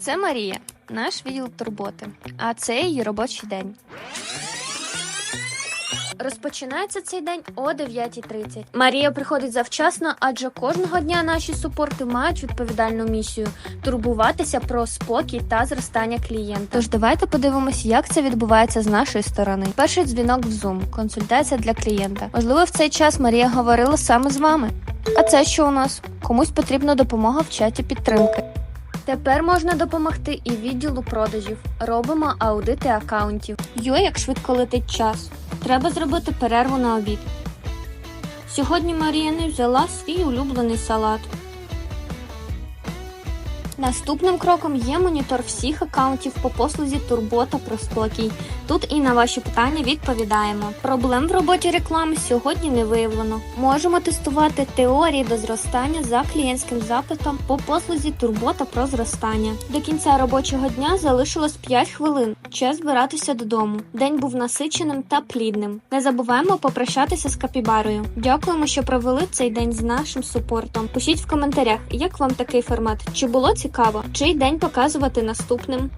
Це Марія, наш відділ турботи, а це її робочий день. Розпочинається цей день о 9.30. Марія приходить завчасно, адже кожного дня наші супорти мають відповідальну місію турбуватися про спокій та зростання клієнта. Тож давайте подивимось, як це відбувається з нашої сторони. Перший дзвінок в Zoom, консультація для клієнта. Можливо, в цей час Марія говорила саме з вами. А це що у нас? Комусь потрібна допомога в чаті підтримки. Тепер можна допомогти і відділу продажів. Робимо аудити акаунтів. Йо, як швидко летить час. Треба зробити перерву на обід. Сьогодні Марія не взяла свій улюблений салат. Наступним кроком є монітор всіх акаунтів по послузі Турбота про спокій. Тут і на ваші питання відповідаємо. Проблем в роботі реклами сьогодні не виявлено. Можемо тестувати теорії до зростання за клієнтським запитом по послузі Турбота про зростання. До кінця робочого дня залишилось 5 хвилин. Час збиратися додому. День був насиченим та плідним. Не забуваємо попрощатися з капібарою. Дякуємо, що провели цей день з нашим супортом. Пишіть в коментарях, як вам такий формат, чи було цікаво, чий день показувати наступним.